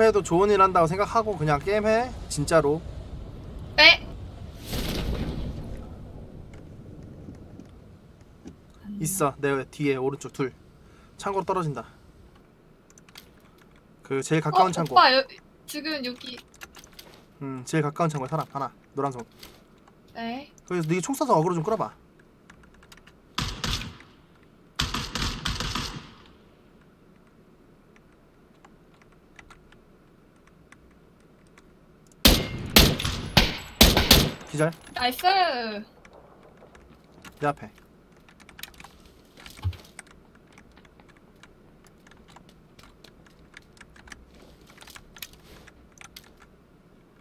실패해도 좋은 일 한다고 생각하고 그냥 게임해? 진짜로? 네. 있어. 내 뒤에 오른쪽 둘. 창고로 떨어진다. 그 제일 가까운 어, 창고. 오빠 여, 지금 여기. 음 제일 가까운 창고에 사람 하나. 노란색 네. 그래서 네가 총 쏴서 어그로 좀 끌어봐 기절 나이스. 내 앞에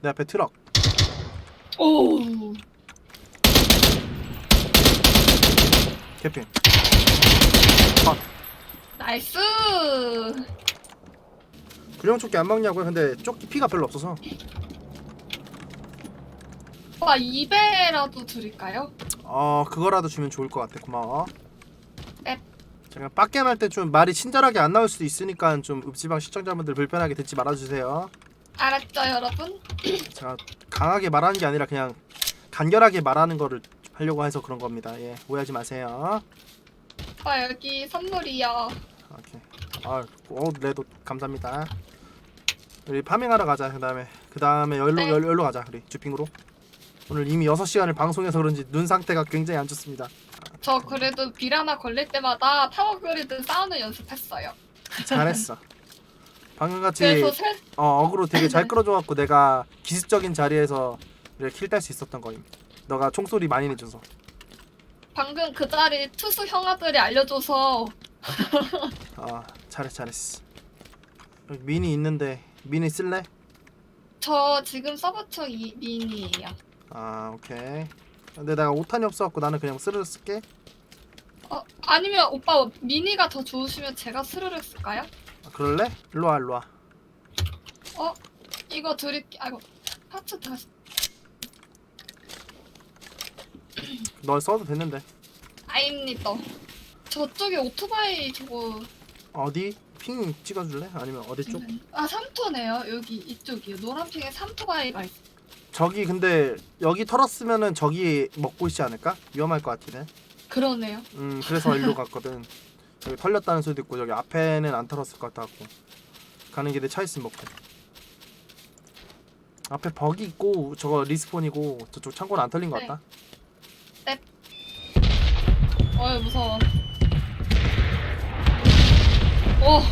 내 앞에 트럭 오. 개핀 나이스. 구령 조끼 안 먹냐고요? 근데 조끼 피가 별로 없어서 오빠 2배라도 드릴까요? 어 그거라도 주면 좋을 것 같아 고마워 넵. 제가 빡겜 할 때 좀 말이 친절하게 안 나올 수도 있으니까 좀 읍지방 시청자분들 불편하게 듣지 말아주세요 알았죠, 여러분? 제가 강하게 말하는 게 아니라 그냥 간결하게 말하는 거를 하려고 해서 그런 겁니다 예 오해하지 마세요 오빠 여기 선물이요. 오케이 아, 오 레도 감사합니다 우리 파밍하러 가자 그 다음에 그 다음에 열로 네. 열, 열로 가자 우리 주핑으로 오늘 이미 6시간을 방송해서 그런지 눈 상태가 굉장히 안 좋습니다 저 그래도 비라나 걸릴 때마다 파워그리드 싸우는 연습했어요. 잘했어. 방금 같이 그래서 세, 어, 어그로 되게 잘 끌어줘갖고 내가 기습적인 자리에서 킬딸 수 있었던 거임. 너가 총소리 많이 내줘서. 방금 그 자리 투수 형아들이 알려줘서 아 잘했어 잘했어. 여기 미니 있는데 미니 쓸래? 저 지금 서브청 이 미니예요. 아 오케이. 근데 내가 오탄이 없어갖고 나는 그냥 스르르 쓸게. 어, 아니면 오빠 미니가 더 좋으시면 제가 스르륵 쓸까요? 아, 그럴래? 일로 와 일로 와. 어, 이거 드릴게. 아이고, 하트 다시. 너 써도 됐는데. 아입니다. 저쪽에 오토바이 저거. 어디? 핑 찍어줄래? 아니면 어디 쪽? 아, 삼토네요. 여기 이쪽이요. 노란핑에 삼토바이가 있어. 저기 근데 여기 털었으면은 저기 먹고 있지 않을까? 위험할 것 같으네. 그러네요. 음 그래서 일로 갔거든 여기 털렸다는 소리도 있고 여기 앞에는 안 털었을 것 같고 가는 길에 차 있으면 먹고 앞에 버기 있고 저거 리스폰이고 저쪽 창고는 안 털린 것 네. 같다 어이, 무서워. 오!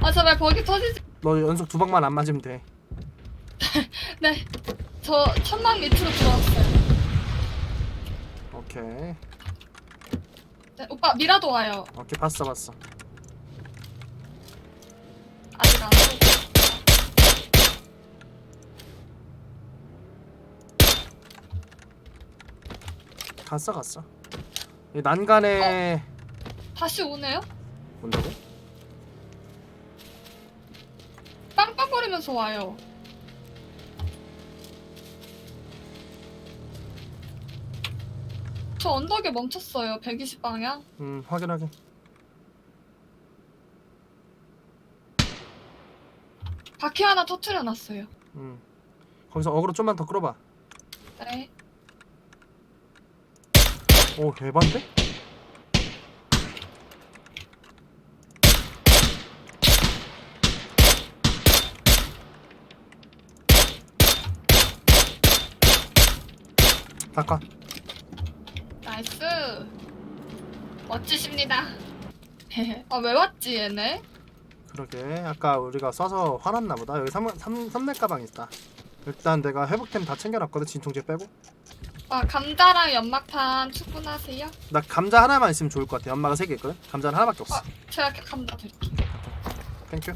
아, 제발 버기 터지지. 너 연속 두 방만 안 맞으면 돼 네. 저 천막 밑으로 들어왔어요. 오케이 네, 오빠, 미라도 와요. 오케이 봤어 봤어 아직 안 오고. 갔어 갔어 이 난간에 다시 오네요? 온다고? 빵빵거리면서 와요. 저 언덕에 멈췄어요. 120 방향. 음 확인 확인 바퀴 하나 터트려 놨어요. 음 거기서 어그로 좀만 더 끌어봐 네. 오 대반데? 잠깐 나이스. 멋지십니다. 아, 왜 왔지, 얘네? 그러게 아까 우리가 쏴서 화났나 보다 여기 삼, 삼, 삼렙 가방 있다 일단 내가 회복템 다 챙겨놨거든 진통제 빼고 아, 감자랑 연막판 충분하세요? 나 감자 하나만 있으면 좋을 것 같아 연마가 3개 있거든 감자는 하나밖에 없어 아, 제가 감자 드릴게요. 땡큐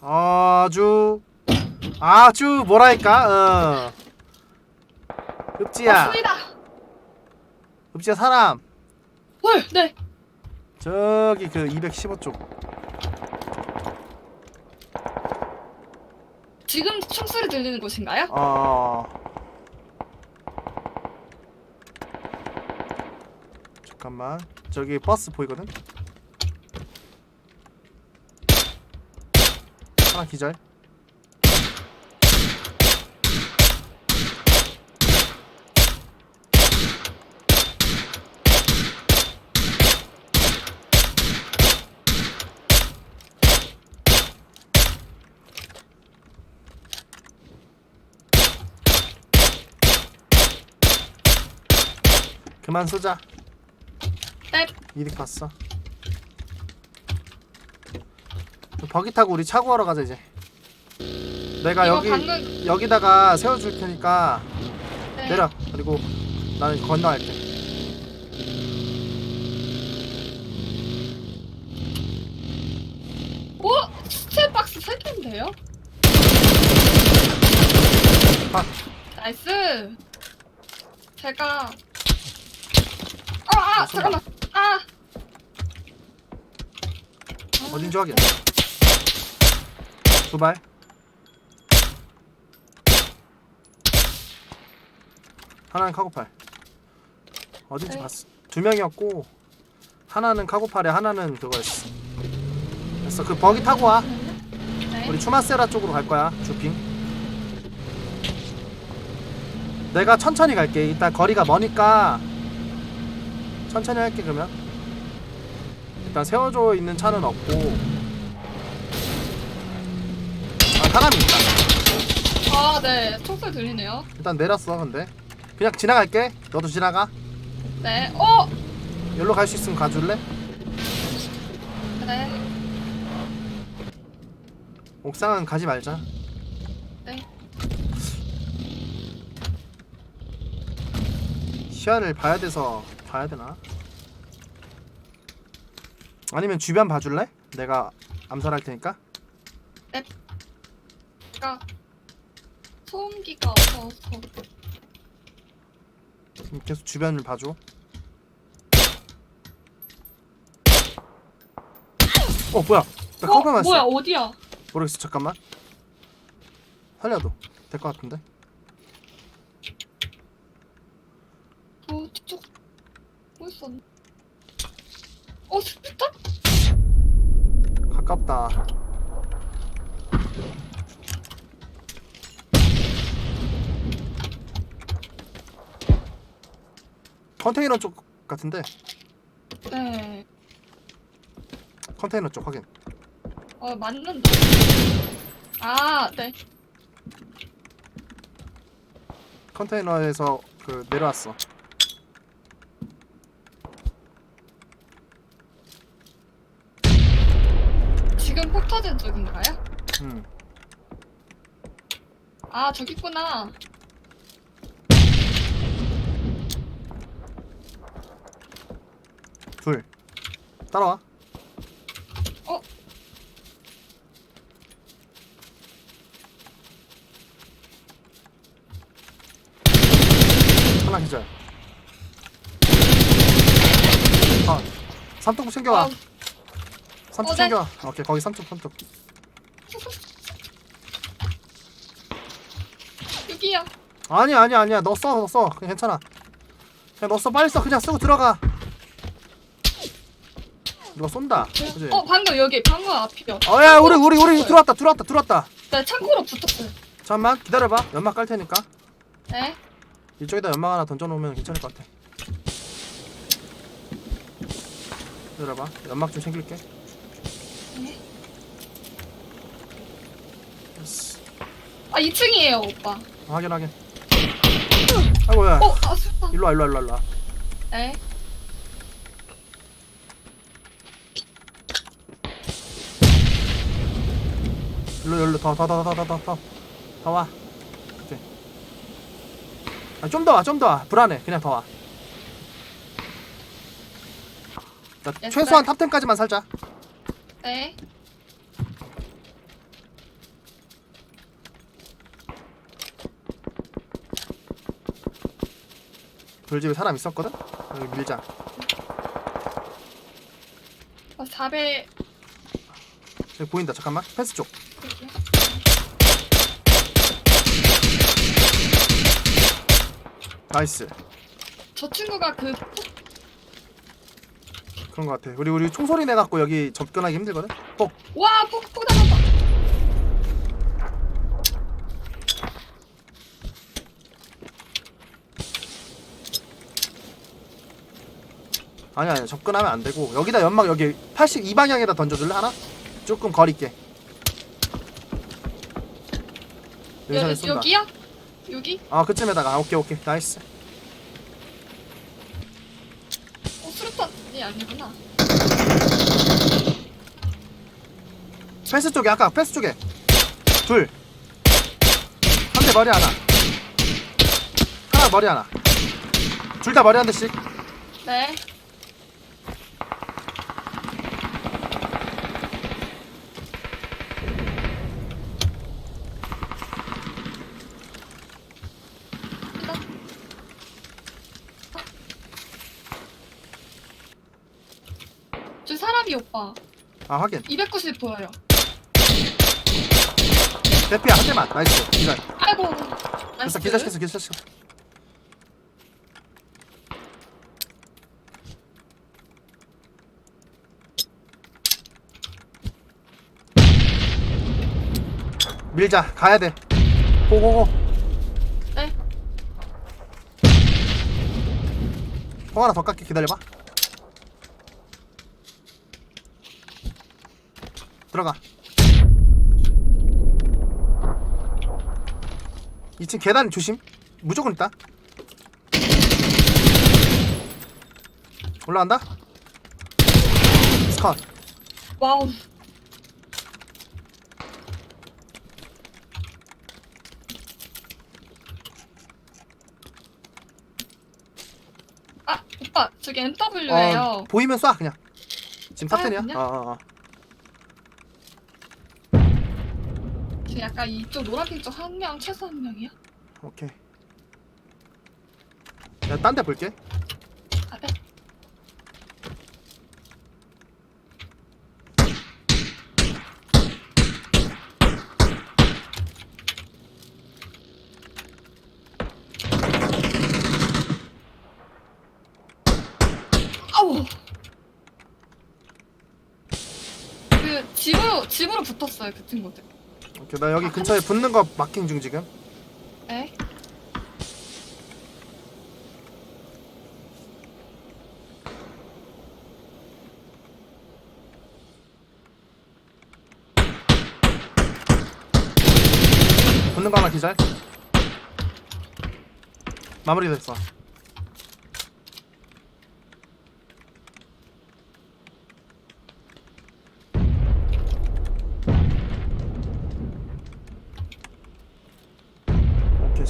아주 아주 뭐랄까 어. 읍지야. 읍지야 사람. 헐, 네. 저기 그 215쪽. 지금 총소리 들리는 곳인가요? 어. 잠깐만. 저기 버스 보이거든? 하나 기절. 그만 쏘자. 넵. 이득 봤어. 버기 타고 우리 차고 하러 가자 이제. 내가 이거 여기 방금 여기다가 세워줄 테니까 네. 내려. 그리고 나는 건너갈게. 오 시체 박스 세 개인데요? 아. 나이스. 제가 아, 아 쏜다. 잠깐만. 아. 어딘지 확인. 두 발. 하나는 카고팔. 어딘지 네. 봤어. 두 명이었고 하나는 카고팔에 하나는 그거였어. 됐어. 그 버기 타고 와. 네. 우리 추마세라 쪽으로 갈 거야. 주핑. 내가 천천히 갈게. 일단 거리가 머니까 천천히 할게 그러면. 일단 세워져 있는 차는 없고. 아 사람이 있다. 아, 네. 총소리 들리네요. 일단 내렸어 근데. 그냥 지나갈게. 너도 지나가. 네. 어! 여기로 갈 수 있으면 가줄래? 네. 옥상은 가지 말자. 네. 시야를 봐야 돼서 봐야 되나? 아니면 주변 봐줄래? 내가 암살할 테니까. 제가 소음기가 없어서 그럼 계속 주변을 봐줘. 어 뭐야? 나 어? 커버 맞어. 뭐야 어디야? 모르겠어. 잠깐만. 살려도 될 것 같은데. 어 뒤쪽 뭐 있었나? 어 스피터? 가깝다. 컨테이너 쪽 같은데. 네. 컨테이너 쪽 확인. 어 맞는다. 아 네. 컨테이너에서 그 내려왔어. 지금 폭 터진 쪽인가요? 음. 아 저기 있구나. 둘. 따라와. 어? 하나 기절. 아, 삼뚝 챙겨와. 아, 삼뚝 어, 네. 챙겨와. 오케이, 거기 삼뚝, 삼뚝. 여기요. 아니야, 아니야, 아니야. 너 써, 너 써. 그냥 괜찮아. 그냥 너 써, 빨리 써. 그냥 쓰고 들어가. 누가 쏜다. 그지? 어 방금 여기 방금 앞이요. 어, 야, 우리, 우리, 우리 들어왔다, 들어왔다, 들어왔다. 네 창고로 붙었어요. 잠깐만, 기다려봐. 연막 깔 테니까. 네. 이쪽에다 연막 하나 던져놓으면 괜찮을 것 같아. 기다려봐. 연막 좀 챙길게. 아 2층이에요 오빠. 확인, 확인. 아이고, 야. 어 아쉽다. 일로와, 일로와, 일로와, 일로와. 네. 일로, 일로, 더, 더, 더, 더, 더, 더, 더. 더 와. 그치. 아, 좀 더 와, 좀 더 와. 불안해. 그냥 더 와. 자, 네, 최소한 탑 10까지만 살자. 네. 돌집에 사람 있었거든? 여기 밀자. 어 4배 여기 보인다. 잠깐만. 펜스 쪽. 나이스. 저 친구가 그 그런 것 같아. 우리 우리 총소리 내 갖고 여기 접근하기 힘들거든. 어, 와, 폭, 폭 나간다. 아니 아니 접근하면 안 되고 여기다 연막 여기 82 방향에다 던져줄래 하나? 조금 거리 있게. 여기서 여, 쏜다. 여기야? 여기? 아 그쯤에다가 아, 오케이 오케이 나이스. 어 수류탄이 아니구나. 패스 쪽에 아까 패스 쪽에 둘. 한 대 머리 하나. 하나 머리 하나. 둘 다 머리 한 대씩. 네. 일단 저 사람이 오빠 아 확인. 290 보여요. 대피야 한 대만. 나이스. 기절. 아이고. 됐어 나이스. 기절 시켰어 기절 시켰어. 밀자 가야 돼. 고고고. 네. 통 하나 더 깎게 기다려봐. 들어가. 2층 계단 조심. 무조건 있다. 올라간다. 스컷. 와우. 아 오빠 저기 NW예요. 어, 보이면 쏴 그냥. 지금 탑텐이야. 그냥? 어, 어, 어. 지금 약간 이쪽 노란핑 쪽 한 명 최소 한 명이야? 오케이. 내가 딴 데 볼게. 아 네. 아우. 그 집으로 집으로 붙었어요 그 친구들. 오케이. 나 여기 근처에 붙는 거 마킹 중 지금. 네. 붙는 거 하나 기절. 마무리됐어.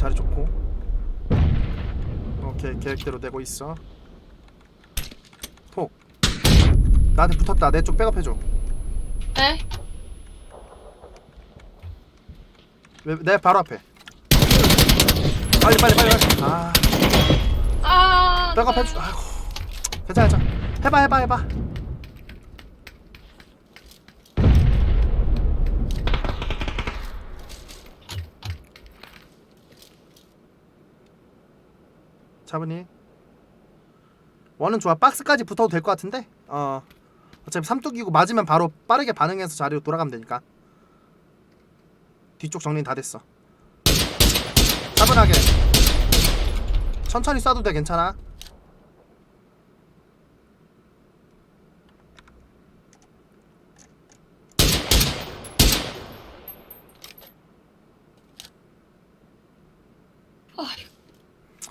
자리 좋고. 오케이 계획대로 되고 있어. 톡. 나한테 붙었다. 내 쪽 백업해줘. 네. 왜- 내 바로 앞에. 빨리 빨리 빨리. 빨리. 아. 아. 백업 네. 해줘. 아이고. 괜찮아, 괜찮아. 해봐, 해봐, 해봐. 차분히. 원은 좋아. 박스까지 붙어도 될 것 같은데. 어. 어차피 삼뚝이고 맞으면 바로 빠르게 반응해서 자리로 돌아가면 되니까. 뒤쪽 정리 다 됐어. 차분하게. 천천히 쏴도 돼 괜찮아 아,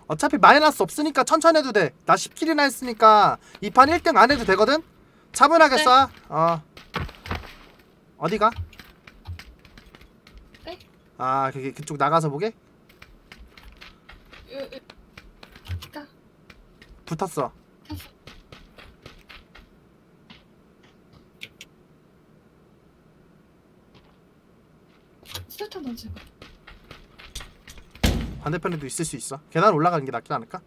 어차피 마이너스 없으니까 천천히 해도 돼 나 10킬이나 했으니까 이 판 1등 안 해도 되거든 차분하게 네. 쏴 어. 어디가? 네? 아 그게 그쪽 나가서 보게? 으, 으. 그니까 붙었어 술탄 던지고. 반대편에도 있을 수 있어 계단 올라가는 게 낫지 않을까?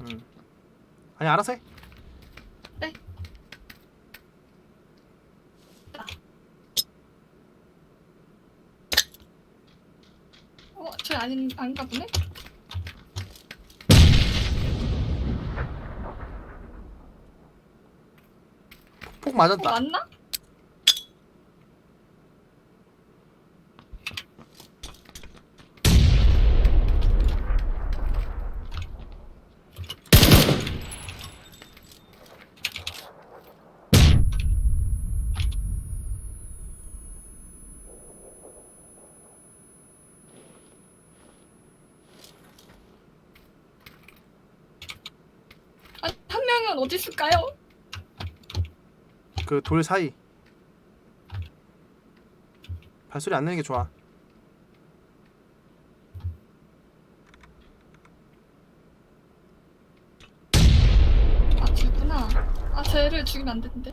음. 아니 알아서 해 어, 저 아닌 아닌가 보네. 폭 어, 맞았다 맞나? 구상은 어디 있을까요? 그 돌 사이 발소리 안 내는 게 좋아 아 쟤구나. 아 쟤를 죽이면 안 되는데.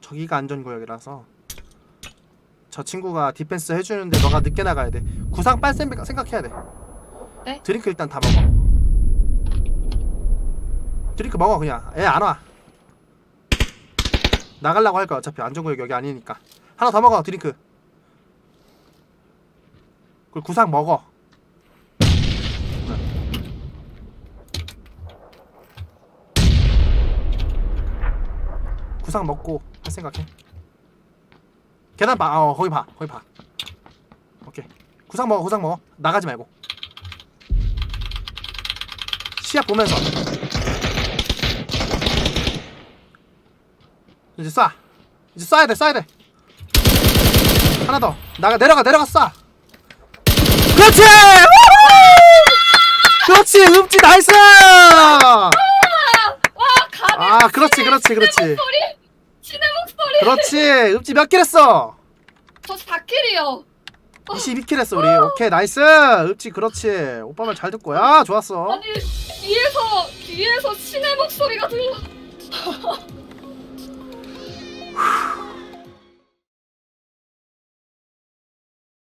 저기가 안전구역이라서 저 친구가 디펜스 해주는데 너가 늦게 나가야 돼 구상 빨 생각- 생각해야 돼 네? 드링크 일단 다 먹어. 드링크 먹어 그냥. 애 안 와. 나가려고 할 거야 어차피. 안전구역 여기 아니니까. 하나 더 먹어 드링크. 그리고 구상 먹어. 구상 먹고 할 생각해. 계단 봐. 어, 거기 봐. 거기 봐. 오케이. 구상 먹어 구상 먹어. 나가지 말고 시야 보면서 이제 쏴 이제 쏴야 돼 쏴야 돼 하나 더 나가 내려가 내려가 쏴 그렇지! 그렇지 읍지 나이스. 아 그렇지 그렇지 그렇지. 신의 목소리. 그렇지 읍지 몇 킬 했어 저 4킬이요. 22킬 했어 우리 오케이 나이스! 읍지 그렇지. 오빠 말 잘 듣고. 야 좋았어. 아니 뒤에서 뒤에서 신의 목소리가 들려.